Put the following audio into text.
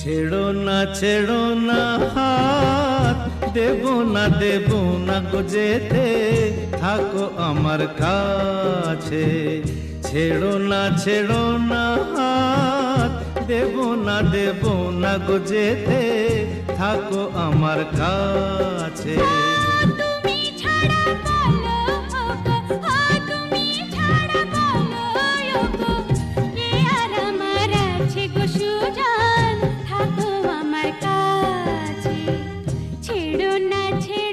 ছেড়ো না ছেড়ো না হাত দেব না দেব না গো যেতে থাকো আমার কাছে ছেড়ো না ছেড়ো না হাত দেব না দেব না গো যেতে থাকো আমার কাছে না ছেড়ে